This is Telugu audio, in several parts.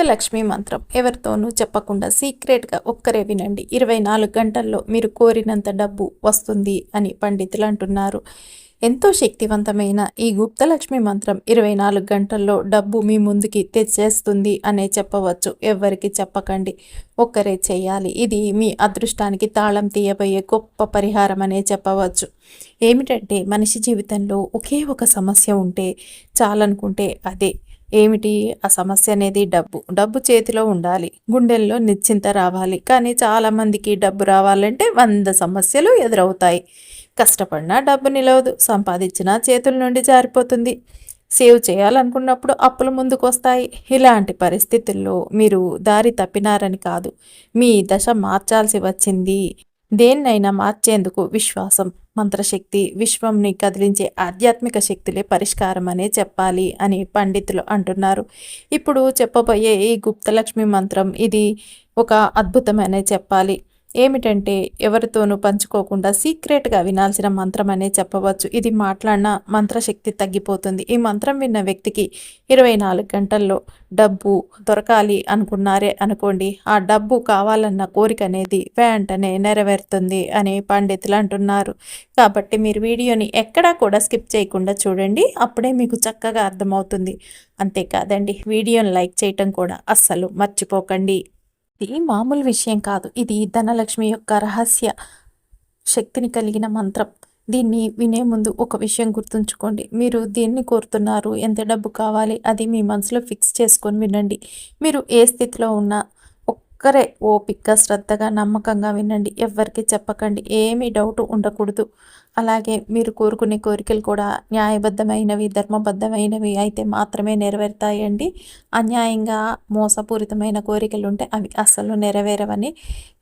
గుప్తలక్ష్మి మంత్రం ఎవరితోనూ చెప్పకుండా సీక్రెట్గా ఒక్కరే వినండి. ఇరవై నాలుగు గంటల్లో మీరు కోరినంత డబ్బు వస్తుంది అని పండితులు అంటున్నారు. ఎంతో శక్తివంతమైన ఈ గుప్తలక్ష్మి మంత్రం ఇరవై నాలుగు గంటల్లో డబ్బు మీ ముందుకి తెచ్చేస్తుంది అనే చెప్పవచ్చు. ఎవరికి చెప్పకండి. ఒక్కరే చేయాలి. ఇది మీ అదృష్టానికి తాళం తీయబోయే గొప్ప పరిహారం అనే చెప్పవచ్చు. ఏమిటంటే మనిషి జీవితంలో ఒకే ఒక సమస్య ఉంటే చాలనుకుంటే అదే. ఏమిటి? ఆ సమస్య అనేది డబ్బు. డబ్బు చేతిలో ఉండాలి. గుండెల్లో నిశ్చింత రావాలి. కానీ చాలామందికి డబ్బు రావాలంటే వంద సమస్యలు ఎదురవుతాయి. కష్టపడినా డబ్బు నిలవదు. సంపాదించినా చేతుల నుండి జారిపోతుంది. సేవ్ చేయాలనుకున్నప్పుడు అప్పులు ముందుకు వస్తాయి ఇలాంటి పరిస్థితుల్లో మీరు దారి తప్పినారని కాదు. మీ దశ మార్చాల్సి వచ్చింది. దేన్నైనా మార్చేందుకు విశ్వాసం. మంత్రశక్తి విశ్వంని కదిలించే ఆధ్యాత్మిక శక్తులే పరిష్కారం అనే చెప్పాలి అని పండితులు అంటున్నారు. ఇప్పుడు చెప్పబోయే ఈ గుప్తలక్ష్మి మంత్రం ఇది ఒక అద్భుతమనే చెప్పాలి. ఏమిటంటే ఎవరితోనూ పంచుకోకుండా సీక్రెట్గా వినాల్సిన మంత్రం అనే చెప్పవచ్చు. ఇది మాట్లాడిన మంత్రశక్తి తగ్గిపోతుంది. ఈ మంత్రం విన్న వ్యక్తికి ఇరవై నాలుగు గంటల్లో డబ్బు దొరకాలి అనుకున్నారే అనుకోండి ఆ డబ్బు కావాలన్న కోరిక అనేది వెంటనే నెరవేరుతుంది అని పండితులు అంటున్నారు. కాబట్టి మీరు వీడియోని ఎక్కడా కూడా స్కిప్ చేయకుండా చూడండి అప్పుడే మీకు చక్కగా అర్థమవుతుంది. అంతేకాదండి వీడియోని లైక్ చేయటం కూడా అస్సలు మర్చిపోకండి. ఇది మామూలు విషయం కాదు. ఇది ధనలక్ష్మి యొక్క రహస్య శక్తిని కలిగిన మంత్రం. దీన్ని వినే ముందు ఒక విషయం గుర్తుంచుకోండి. మీరు దేన్ని కోరుతున్నారు ఎంత డబ్బు కావాలి అది మీ మనసులో ఫిక్స్ చేసుకొని వినండి. మీరు ఏ స్థితిలో ఉన్నా ఒక్కరే ఓపిక్గా శ్రద్ధగా నమ్మకంగా వినండి. ఎవరికి చెప్పకండి. ఏమీ డౌట్ ఉండకూడదు. అలాగే మీరు కోరుకునే కోరికలు కూడా న్యాయబద్ధమైనవి ధర్మబద్ధమైనవి అయితే మాత్రమే నెరవేరుతాయండి. అన్యాయంగా మోసపూరితమైన కోరికలు ఉంటే అవి అస్సలు నెరవేరవని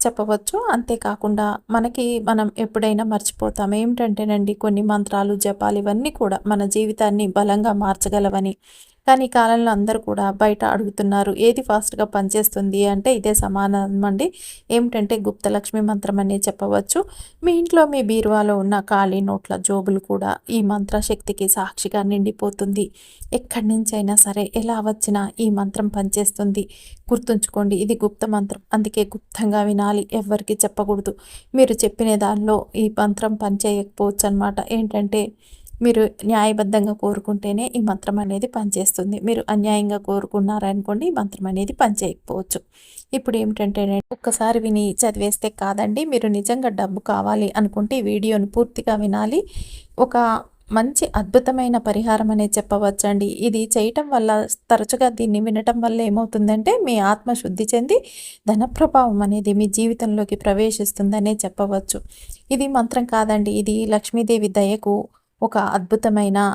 చెప్పవచ్చు. అంతేకాకుండా మనకి మనం ఎప్పుడైనా మర్చిపోతాం. ఏమిటంటేనండి కొన్ని మంత్రాలు జపాలు ఇవన్నీ కూడా మన జీవితాన్ని బలంగా మార్చగలవని. కానీ ఈ కాలంలో అందరూ కూడా బయట అడుగుతున్నారు ఏది ఫాస్ట్గా పనిచేస్తుంది అంటే ఇదే సమాధానం అండి. ఏమిటంటే గుప్తలక్ష్మి మంత్రం అనే చెప్పవచ్చు. మీ ఇంట్లో మీ బీరువాలో ఉన్న ఖాళీ నోట్ల జోబులు కూడా ఈ మంత్రశక్తికి సాక్షిగా నిండిపోతుంది. ఎక్కడి నుంచైనా సరే ఎలా వచ్చినా ఈ మంత్రం పనిచేస్తుంది. గుర్తుంచుకోండి ఇది గుప్త మంత్రం. అందుకే గుప్తంగా వినాలి ఎవరికి చెప్పకూడదు. మీరు చెప్పిన దానిలో ఈ మంత్రం పనిచేయకపోవచ్చు అనమాట ఏంటంటే మీరు న్యాయబద్ధంగా కోరుకుంటేనే ఈ మంత్రం అనేది పనిచేస్తుంది. మీరు అన్యాయంగా కోరుకున్నారనుకోండి ఈ మంత్రం అనేది పనిచేయకపోవచ్చు. ఇప్పుడు ఏమిటంటే ఒక్కసారి విని చదివేస్తే కాదండి మీరు నిజంగా డబ్బు కావాలి అనుకుంటే ఈ పూర్తిగా వినాలి. ఒక మంచి అద్భుతమైన పరిహారం అనేది చెప్పవచ్చండి. ఇది చేయటం వల్ల తరచుగా దీన్ని వినటం వల్ల ఏమవుతుందంటే మీ ఆత్మ శుద్ధి చెంది ధన ప్రభావం అనేది మీ జీవితంలోకి ప్రవేశిస్తుందనే చెప్పవచ్చు. ఇది మంత్రం కాదండి. ఇది లక్ష్మీదేవి దయకు ఒక అద్భుతమైన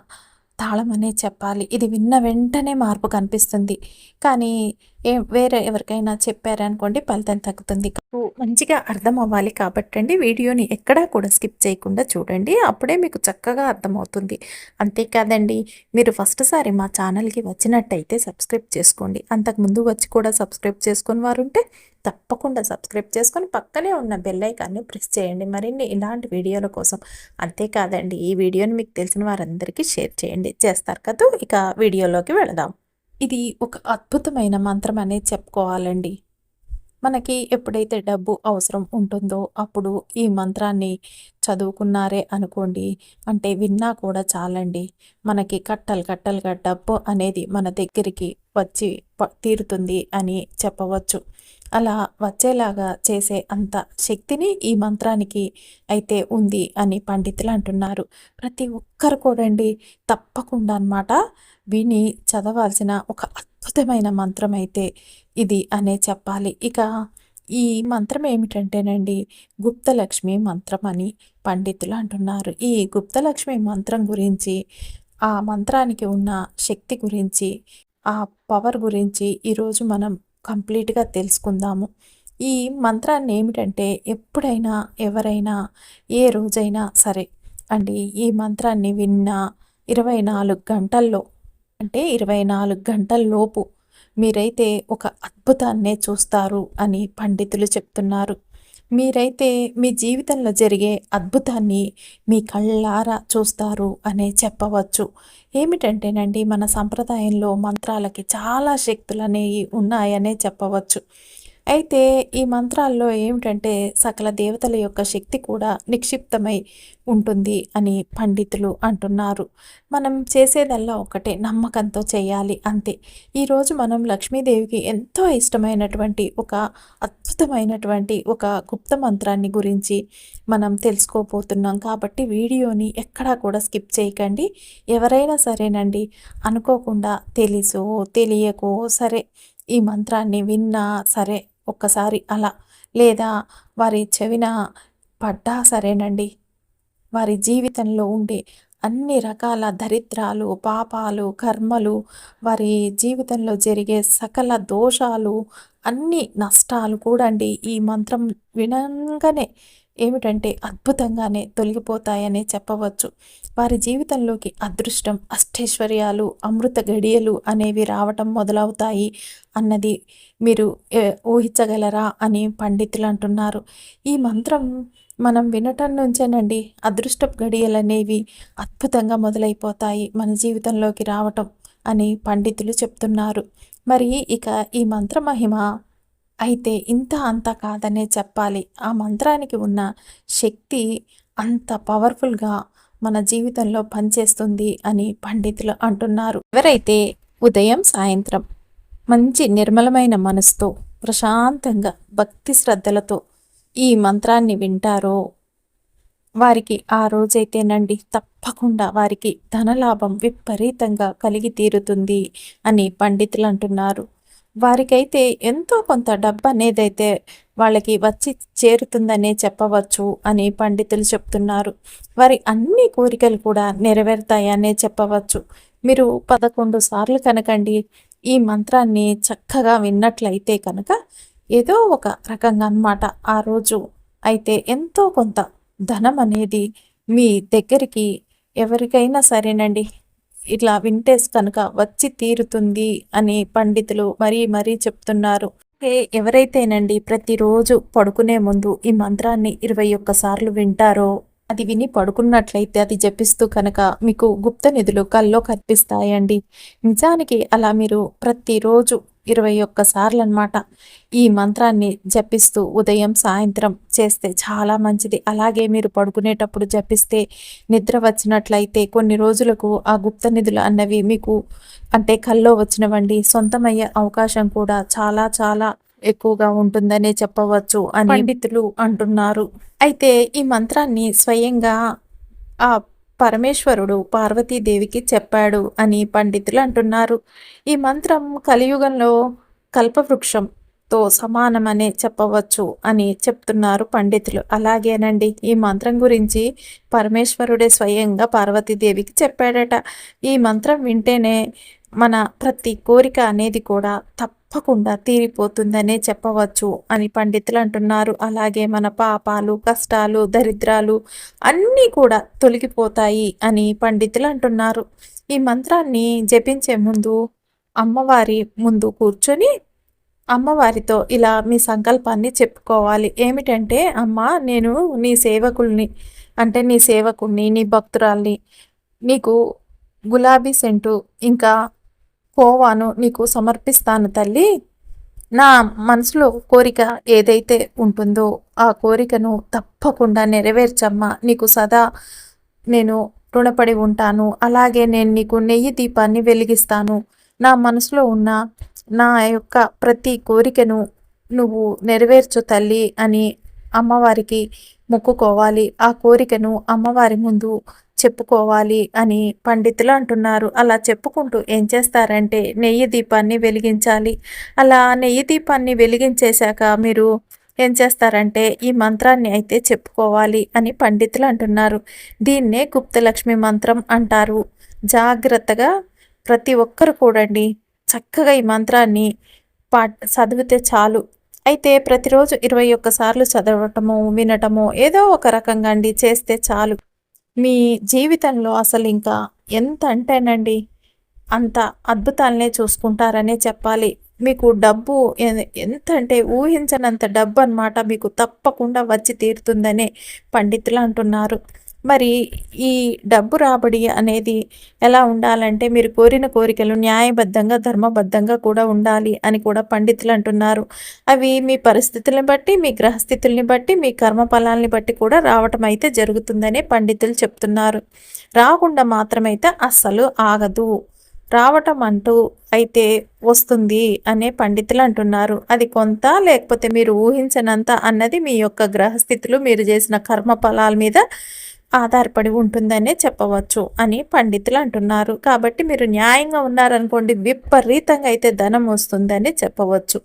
తాళం అనే చెప్పాలి. ఇది విన్న వెంటనే మార్పు కనిపిస్తుంది. కానీ వేరే ఎవరికైనా చెప్పారనుకోండి ఫలితం తగ్గుతుంది. మంచిగా అర్థం అవ్వాలి కాబట్టి అండి వీడియోని ఎక్కడా కూడా స్కిప్ చేయకుండా చూడండి. అప్పుడే మీకు చక్కగా అర్థమవుతుంది. అంతేకాదండి మీరు ఫస్ట్ సారి మా ఛానల్కి వచ్చినట్టయితే సబ్స్క్రైబ్ చేసుకోండి. అంతకుముందు వచ్చి కూడా సబ్స్క్రైబ్ చేసుకుని వారు ఉంటే తప్పకుండా సబ్స్క్రైబ్ చేసుకొని పక్కనే ఉన్న బెల్లైకాన్ని ప్రెస్ చేయండి. మరిన్ని ఇలాంటి వీడియోల కోసం. అంతేకాదండి ఈ వీడియోని మీకు తెలిసిన వారందరికీ షేర్ చేయండి. చేస్తారు కదా? ఇక వీడియోలోకి వెళదాం. ఇది ఒక అద్భుతమైన మంత్రం అనేది చెప్పుకోవాలండి. మనకి ఎప్పుడైతే డబ్బు అవసరం ఉంటుందో అప్పుడు ఈ మంత్రాన్ని చదువుకున్నారే అనుకోండి. అంటే విన్నా కూడా చాలండి. మనకి కట్టలు కట్టలుగా డబ్బు అనేది మన దగ్గరికి వచ్చి తీరుతుంది అని చెప్పవచ్చు. అలా వచ్చేలాగా చేసే అంత శక్తిని ఈ మంత్రానికి అయితే ఉంది అని పండితులు అంటున్నారు. ప్రతి ఒక్కరు కూడండి తప్పకుండా అనమాట విని చదవాల్సిన ఒక అద్భుతమైన మంత్రం అయితే ఇది అనే చెప్పాలి. ఇక ఈ మంత్రం ఏమిటంటేనండి గుప్తలక్ష్మి మంత్రం అని పండితులు అంటున్నారు. ఈ గుప్తలక్ష్మి మంత్రం గురించి ఆ మంత్రానికి ఉన్న శక్తి గురించి ఆ పవర్ గురించి ఈరోజు మనం కంప్లీట్గా తెలుసుకుందాము. ఈ మంత్రాన్ని ఏమిటంటే ఎప్పుడైనా ఎవరైనా ఏ రోజైనా సరే అండి ఈ మంత్రాన్ని విన్న ఇరవై నాలుగు గంటల్లో అంటే ఇరవై నాలుగు గంటల్లోపు మీరైతే ఒక అద్భుతాన్నే చూస్తారు అని పండితులు చెప్తున్నారు. మీరైతే మీ జీవితంలో జరిగే అద్భుతాన్ని మీ కళ్ళారా చూస్తారు అనే చెప్పవచ్చు. ఏమిటంటేనండి మన సంప్రదాయంలో మంత్రాలకి చాలా శక్తులు అనేవి ఉన్నాయనే చెప్పవచ్చు. అయితే ఈ మంత్రాల్లో ఏమిటంటే సకల దేవతల యొక్క శక్తి కూడా నిక్షిప్తమై ఉంటుంది అని పండితులు అంటున్నారు. మనం చేసేదల్లా ఒకటే నమ్మకంతో చేయాలి అంతే. ఈరోజు మనం లక్ష్మీదేవికి ఎంతో ఇష్టమైనటువంటి ఒక అద్భుతమైనటువంటి ఒక గుప్త మంత్రాన్ని గురించి మనం తెలుసుకోబోతున్నాం. కాబట్టి వీడియోని ఎక్కడా కూడా స్కిప్ చేయకండి. ఎవరైనా సరేనండి అనుకోకుండా తెలుసో తెలియకో సరే ఈ మంత్రాన్ని విన్నా సరే ఒక్కసారి అలా. లేదా వారి చెవిన పడ్డా సరేనండి. వారి జీవితంలో ఉండే అన్ని రకాల దరిద్రాలు పాపాలు కర్మలు వారి జీవితంలో జరిగే సకల దోషాలు అన్ని నష్టాలు కూడా అండి ఈ మంత్రం వినంగానే ఏమిటంటే అద్భుతంగానే తొలగిపోతాయనే చెప్పవచ్చు. వారి జీవితంలోకి అదృష్టం అష్టైశ్వర్యాలు అమృత గడియలు అనేవి రావటం మొదలవుతాయి అన్నది మీరు ఊహించగలరా అని పండితులు అంటున్నారు. ఈ మంత్రం మనం వినటం నుంచేనండి అదృష్టపు గడియలు అనేవి అద్భుతంగా మొదలైపోతాయి మన జీవితంలోకి రావటం అని పండితులు చెప్తున్నారు. మరి ఇక ఈ మంత్ర మహిమ అయితే ఇంత అంత కాదనే చెప్పాలి. ఆ మంత్రానికి ఉన్న శక్తి అంత పవర్ఫుల్గా మన జీవితంలో పనిచేస్తుంది అని పండితులు అంటున్నారు. ఎవరైతే ఉదయం సాయంత్రం మంచి నిర్మలమైన మనసుతో ప్రశాంతంగా భక్తి శ్రద్ధలతో ఈ మంత్రాన్ని వింటారో వారికి ఆ రోజైతేనండి తప్పకుండా వారికి ధనలాభం విపరీతంగా కలిగి తీరుతుంది అని పండితులు అంటున్నారు. వారికైతే ఎంతో కొంత డబ్బు అనేదైతే వాళ్ళకి వచ్చి చేరుతుందనే చెప్పవచ్చు అని పండితులు చెప్తున్నారు. వారి అన్ని కోరికలు కూడా నెరవేరుతాయనే చెప్పవచ్చు. మీరు పదకొండు సార్లు కనకండి ఈ మంత్రాన్ని చక్కగా విన్నట్లయితే కనుక ఏదో ఒక రకంగా అన్నమాట. ఆ రోజు అయితే ఎంతో కొంత ధనం అనేది మీ దగ్గరికి ఎవరికైనా సరేనండి. ఇట్లా వింటేస్ కనుక వచ్చి తీరుతుంది అని పండితులు మరీ మరీ చెప్తున్నారు. ఎవరైతేనండి ప్రతిరోజు పడుకునే ముందు ఈ మంత్రాన్ని ఇరవై ఒక్కసార్లు వింటారో? అది విని పడుకున్నట్లయితే అది జపిస్తూ కనుక మీకు గుప్త నిధులు కల్లో కనిపిస్తాయండి. నిజానికి అలా మీరు ప్రతిరోజు ఇరవై ఒక్కసార్లు అనమాట ఈ మంత్రాన్ని జపిస్తూ ఉదయం సాయంత్రం చేస్తే చాలా మంచిది. అలాగే మీరు పడుకునేటప్పుడు జపిస్తే నిద్ర వచ్చినట్లయితే కొన్ని రోజులకు ఆ గుప్త నిధులు అన్నవి మీకు అంటే కల్లో వచ్చినవండి. సొంతమయ్యే అవకాశం కూడా చాలా చాలా ఎక్కువగా ఉంటుందనే చెప్పవచ్చు అని పండితులు అంటున్నారు. అయితే ఈ మంత్రాన్ని స్వయంగా ఆ పరమేశ్వరుడు పార్వతీదేవికి చెప్పాడు అని పండితులు అంటున్నారు. ఈ మంత్రం కలియుగంలో కల్పవృక్షంతో సమానమనే చెప్పవచ్చు అని చెప్తున్నారు పండితులు. అలాగేనండి ఈ మంత్రం గురించి పరమేశ్వరుడే స్వయంగా పార్వతీదేవికి చెప్పాడట. ఈ మంత్రం వింటేనే మన ప్రతి కోరిక అనేది కూడా తప్పకుండా తీరిపోతుందనే చెప్పవచ్చు అని పండితులు అంటున్నారు. అలాగే మన పాపాలు కష్టాలు దరిద్రాలు అన్నీ కూడా తొలగిపోతాయి అని పండితులు అంటున్నారు. ఈ మంత్రాన్ని జపించే ముందు అమ్మవారి ముందు కూర్చొని అమ్మవారితో ఇలా మీ సంకల్పాన్ని చెప్పుకోవాలి. ఏమిటంటే అమ్మ నేను నీ సేవకుల్ని అంటే నీ సేవకుణ్ణి నీ భక్తురాల్ని నీకు గులాబీ సెంటు ఇంకా కోవాను నీకు సమర్పిస్తాను తల్లి. నా మనసులో కోరిక ఏదైతే ఉంటుందో ఆ కోరికను తప్పకుండా నెరవేర్చమ్మా. నీకు సదా నేను రుణపడి ఉంటాను. అలాగే నేను నీకు నెయ్యి దీపాన్ని వెలిగిస్తాను. నా మనసులో ఉన్న నా యొక్క ప్రతి కోరికను నువ్వు నెరవేర్చు తల్లి అని అమ్మవారికి మొక్కుకోవాలి. ఆ కోరికను అమ్మవారి ముందు చెప్పుకోవాలి అని పండితులు అంటున్నారు. అలా చెప్పుకుంటూ ఏం చేస్తారంటే నెయ్యి దీపాన్ని వెలిగించాలి. అలా నెయ్యి దీపాన్ని వెలిగించేశాక మీరు ఏం చేస్తారంటే ఈ మంత్రాన్ని అయితే చెప్పుకోవాలి అని పండితులు అంటున్నారు. దీన్నే గుప్తలక్ష్మి మంత్రం అంటారు. జాగ్రత్తగా ప్రతి ఒక్కరు కూడండి చక్కగా ఈ మంత్రాన్ని పా చదివితే చాలు. అయితే ప్రతిరోజు ఇరవై ఒక్కసార్లు చదవటము వినటము ఏదో ఒక రకంగా అండి చేస్తే చాలు. మీ జీవితంలో అసలు ఇంకా ఎంత అంటేనండి అంత అద్భుతాలనే చూసుకుంటారనే చెప్పాలి. మీకు డబ్బు ఎంత అంటే ఊహించనంత డబ్బు అనమాట మీకు తప్పకుండా వచ్చి తీరుతుందనే పండితులు అంటున్నారు. మరి ఈ డబ్బు రాబడి అనేది ఎలా ఉండాలంటే మీరు కోరిన కోరికలు న్యాయబద్ధంగా ధర్మబద్ధంగా కూడా ఉండాలి అని కూడా పండితులు అంటున్నారు. అవి మీ పరిస్థితులను బట్టి మీ గ్రహస్థితుల్ని బట్టి మీ కర్మ ఫలాల్ని బట్టి కూడా రావటం అయితే జరుగుతుందని పండితులు చెప్తున్నారు. రాకుండా మాత్రమైతే అస్సలు ఆగదు. రావటం అంటూ అయితే వస్తుంది అనే పండితులు అంటున్నారు. అది కొంత లేకపోతే మీరు ఊహించనంత అన్నది మీ యొక్క గ్రహస్థితులు మీరు చేసిన కర్మ ఫలాల మీద ఆధారపడి ఉంటుందనే చెప్పవచ్చు అని పండితులు అంటున్నారు. కాబట్టి మీరు న్యాయంగా ఉన్నారనుకోండి విపరీతంగా అయితే ధనం వస్తుందని చెప్పవచ్చు.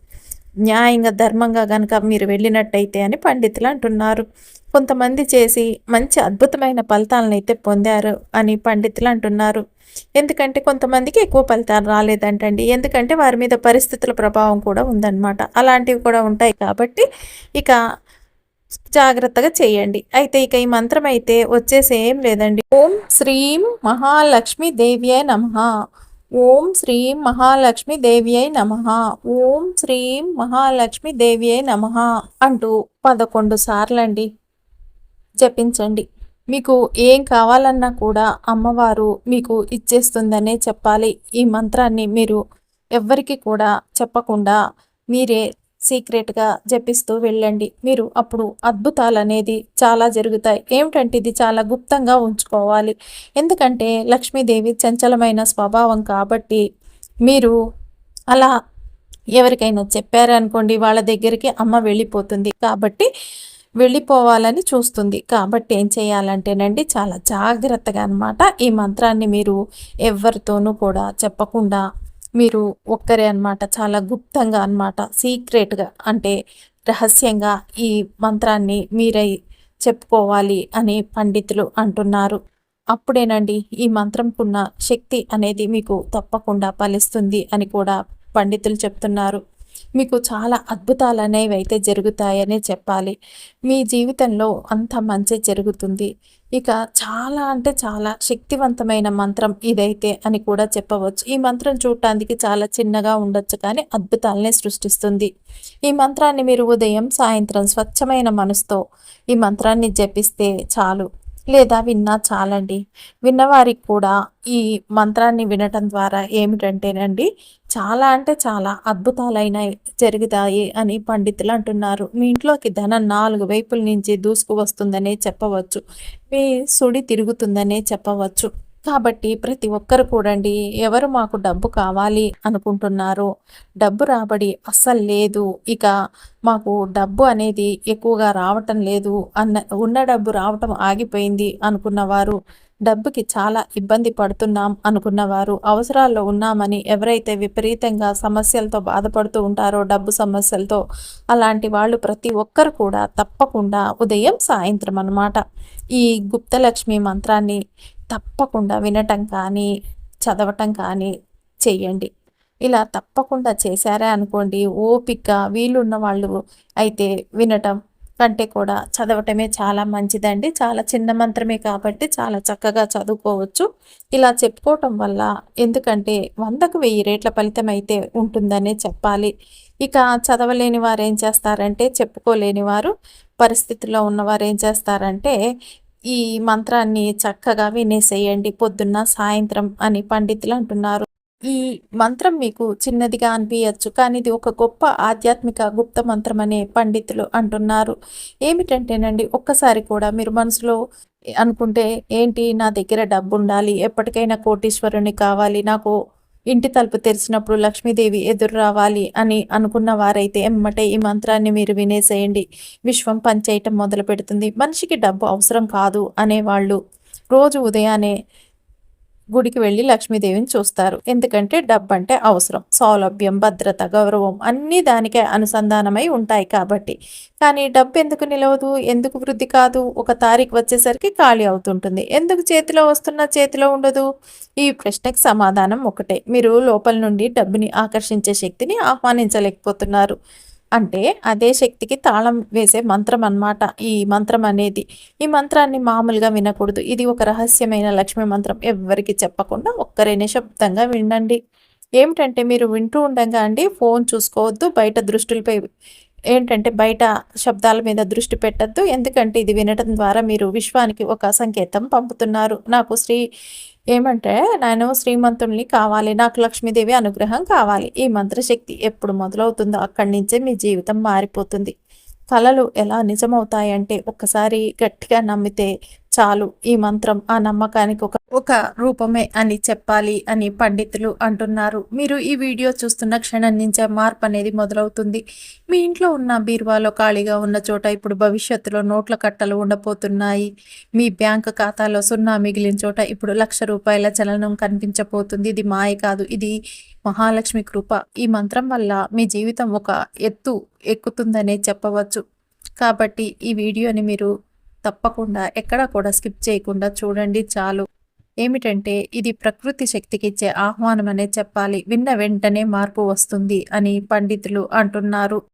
న్యాయంగా ధర్మంగా కనుక మీరు వెళ్ళినట్టయితే అని పండితులు అంటున్నారు. కొంతమంది చేసి మంచి అద్భుతమైన ఫలితాలను అయితే పొందారు అని పండితులు అంటున్నారు. ఎందుకంటే కొంతమందికి ఎక్కువ ఫలితాలు రాలేదంటండి. ఎందుకంటే వారి మీద పరిస్థితుల ప్రభావం కూడా ఉందన్నమాట. అలాంటివి కూడా ఉంటాయి కాబట్టి ఇక జాగ్రత్తగా చేయండి. అయితే ఇక ఈ మంత్రం అయితే వచ్చేసి ఏం లేదండి. ఓం శ్రీం మహాలక్ష్మి దేవ్యే నమ. ఓం శ్రీం మహాలక్ష్మి దేవ్యై నమ. ఓం శ్రీం మహాలక్ష్మి దేవ్యై నమ అంటూ పదకొండు సార్లండి జపించండి. మీకు ఏం కావాలన్నా కూడా అమ్మవారు మీకు ఇచ్చేస్తుందనే చెప్పాలి. ఈ మంత్రాన్ని మీరు ఎవ్వరికి కూడా చెప్పకుండా మీరే సీక్రెట్గా జపిస్తూ వెళ్ళండి. మీరు అప్పుడు అద్భుతాలు అనేది చాలా జరుగుతాయి. ఏమిటంటే ఇది చాలా గుప్తంగా ఉంచుకోవాలి. ఎందుకంటే లక్ష్మీదేవి చంచలమైన స్వభావం కాబట్టి మీరు అలా ఎవరికైనా చెప్పారనుకోండి వాళ్ళ దగ్గరికి అమ్మ వెళ్ళిపోతుంది. కాబట్టి వెళ్ళిపోవాలని చూస్తుంది. కాబట్టి ఏం చేయాలంటేనండి చాలా జాగ్రత్తగా అనమాట ఈ మంత్రాన్ని మీరు ఎవరితోనూ కూడా చెప్పకుండా మీరు ఒక్కరే అనమాట చాలా గుప్తంగా అనమాట సీక్రెట్గా అంటే రహస్యంగా ఈ మంత్రాన్ని మీరై చెప్పుకోవాలి అని పండితులు అంటున్నారు. అప్పుడేనండి ఈ మంత్రంకున్న శక్తి అనేది మీకు తప్పకుండా ఫలిస్తుంది అని కూడా పండితులు చెప్తున్నారు. మీకు చాలా అద్భుతాలు అనేవి అయితే జరుగుతాయనే చెప్పాలి. మీ జీవితంలో అంత మంచి జరుగుతుంది. ఇక చాలా అంటే చాలా శక్తివంతమైన మంత్రం ఇదైతే అని కూడా చెప్పవచ్చు. ఈ మంత్రం చూడటానికి చాలా చిన్నగా ఉండొచ్చు కానీ అద్భుతాలనే సృష్టిస్తుంది. ఈ మంత్రాన్ని మీరు ఉదయం సాయంత్రం స్వచ్ఛమైన మనసుతో ఈ మంత్రాన్ని జపిస్తే చాలు. లేదా విన్నా చాలండి. విన్నవారికి కూడా ఈ మంత్రాన్ని వినటం ద్వారా ఏమిటంటేనండి చాలా అంటే చాలా అద్భుతాలైన జరుగుతాయి అని పండితులు అంటున్నారు. మీ ఇంట్లోకి ధనం నాలుగు వైపుల నుంచి దూసుకు వస్తుందనే చెప్పవచ్చు. మీ సుడి తిరుగుతుందనే చెప్పవచ్చు. కాబట్టి ప్రతి ఒక్కరు కూడండి ఎవరు మాకు డబ్బు కావాలి అనుకుంటున్నారు డబ్బు రాబడి అస్సలు లేదు ఇక మాకు డబ్బు అనేది ఎక్కువగా రావటం లేదు అన్న ఉన్న డబ్బు రావటం ఆగిపోయింది అనుకున్నవారు డబ్బుకి చాలా ఇబ్బంది పడుతున్నాం అనుకున్నవారు అవసరాల్లో ఉన్నామని ఎవరైతే విపరీతంగా సమస్యలతో బాధపడుతూ ఉంటారో డబ్బు సమస్యలతో అలాంటి వాళ్ళు ప్రతి ఒక్కరు కూడా తప్పకుండా ఉదయం సాయంత్రం అనమాట ఈ గుప్తలక్ష్మి మంత్రాన్ని తప్పకుండా వినటం కానీ చదవటం కానీ చెయ్యండి. ఇలా తప్పకుండా చేశారా అనుకోండి ఓపిక వీలున్న వాళ్ళు అయితే వినటం కంటే కూడా చదవటమే చాలా మంచిదండి. చాలా చిన్న మంత్రమే కాబట్టి చాలా చక్కగా చదువుకోవచ్చు. ఇలా చెప్పుకోవటం వల్ల ఎందుకంటే వందకు వెయ్యి రేట్ల ఫలితం అయితే ఉంటుందనే చెప్పాలి. ఇక చదవలేని వారు ఏం చేస్తారంటే చెప్పుకోలేని వారు పరిస్థితిలో ఉన్నవారు ఏం చేస్తారంటే ఈ మంత్రాన్ని చక్కగా వినేసేయండి. పొద్దున్న సాయంత్రం అని పండితులు అంటున్నారు. ఈ మంత్రం మీకు చిన్నదిగా అనిపించచ్చు కానీ ఇది ఒక గొప్ప ఆధ్యాత్మిక గుప్త మంత్రం అనే పండితులు అంటున్నారు. ఏమిటంటేనండి ఒక్కసారి కూడా మీరు మనసులో అనుకుంటే ఏంటి నా దగ్గర డబ్బు ఉండాలి ఎప్పటికైనా కోటీశ్వరుని కావాలి. నాకు ఇంటి తలుపు తెరిచినప్పుడు లక్ష్మీదేవి ఎదురు రావాలి అని అనుకున్న వారైతే ఎమ్మటే ఈ మంత్రాన్ని మీరు వినేసేయండి. విశ్వం పనిచేయటం మొదలు పెడుతుంది మనిషికి డబ్బు అవసరం కాదు అనేవాళ్ళు రోజు ఉదయాన్నే గుడికి వెళ్ళి లక్ష్మీదేవిని చూస్తారు. ఎందుకంటే డబ్బు అంటే అవసరం. సౌలభ్యం భద్రత గౌరవం అన్నీ దానికే అనుసంధానమై ఉంటాయి కాబట్టి. కానీ డబ్బు ఎందుకు నిలవదు? ఎందుకు వృద్ధి కాదు? ఒక తారీఖు వచ్చేసరికి ఖాళీ అవుతుంటుంది. ఎందుకు చేతిలో వస్తున్న చేతిలో ఉండదు? ఈ ప్రశ్నకి సమాధానం ఒకటే. మీరు లోపల నుండి డబ్బుని ఆకర్షించే శక్తిని ఆహ్వానించలేకపోతున్నారు. అంటే అదే శక్తికి తాళం వేసే మంత్రం అన్నమాట. ఈ మంత్రం అనేది. ఈ మంత్రాన్ని మామూలుగా వినకూడదు. ఇది ఒక రహస్యమైన లక్ష్మీ మంత్రం. ఎవ్వరికి చెప్పకుండా ఒక్కరే నిశ్శబ్దంగా వినండి. ఏమిటంటే మీరు వింటూ ఉండగా అండి ఫోన్ చూసుకోవద్దు బయట దృష్టిలపై ఏంటంటే బయట శబ్దాల మీద దృష్టి పెట్టద్దు. ఎందుకంటే ఇది వినడం ద్వారా మీరు విశ్వానికి ఒక సంకేతం పంపుతున్నారు. నాకు శ్రీ ఏమంటే నేను శ్రీమంతుల్ని కావాలి. నాకు లక్ష్మీదేవి అనుగ్రహం కావాలి. ఈ మంత్రశక్తి ఎప్పుడు మొదలవుతుందో అక్కడి నుంచే మీ జీవితం మారిపోతుంది. కళలు ఎలా నిజమవుతాయంటే ఒక్కసారి గట్టిగా నమ్మితే చాలు ఈ మంత్రం ఆ నమ్మకానికి ఒక ఒక రూపమే అని చెప్పాలి అని పండితులు అంటున్నారు. మీరు ఈ వీడియో చూస్తున్న క్షణం నుంచే మార్పు అనేది మొదలవుతుంది. మీ ఇంట్లో ఉన్న బీరువాలో ఖాళీగా ఉన్న చోట ఇప్పుడు భవిష్యత్తులో నోట్ల కట్టలు ఉండబోతున్నాయి. మీ బ్యాంక్ ఖాతాలో సున్నా మిగిలిన చోట ఇప్పుడు లక్ష రూపాయల చలనం కనిపించబోతుంది. ఇది మాయ కాదు ఇది మహాలక్ష్మి కృప. ఈ మంత్రం వల్ల మీ జీవితం ఒక ఎత్తు ఎక్కుతుందనే చెప్పవచ్చు. కాబట్టి ఈ వీడియోని మీరు తప్పకుండా ఎక్కడా కూడా స్కిప్ చేయకుండా చూడండి చాలు. ఏమిటంటే ఇది ప్రకృతి శక్తికిచ్చే ఆహ్వానం అనే చెప్పాలి. విన్న వెంటనే మార్పు వస్తుంది అని పండితులు అంటున్నారు.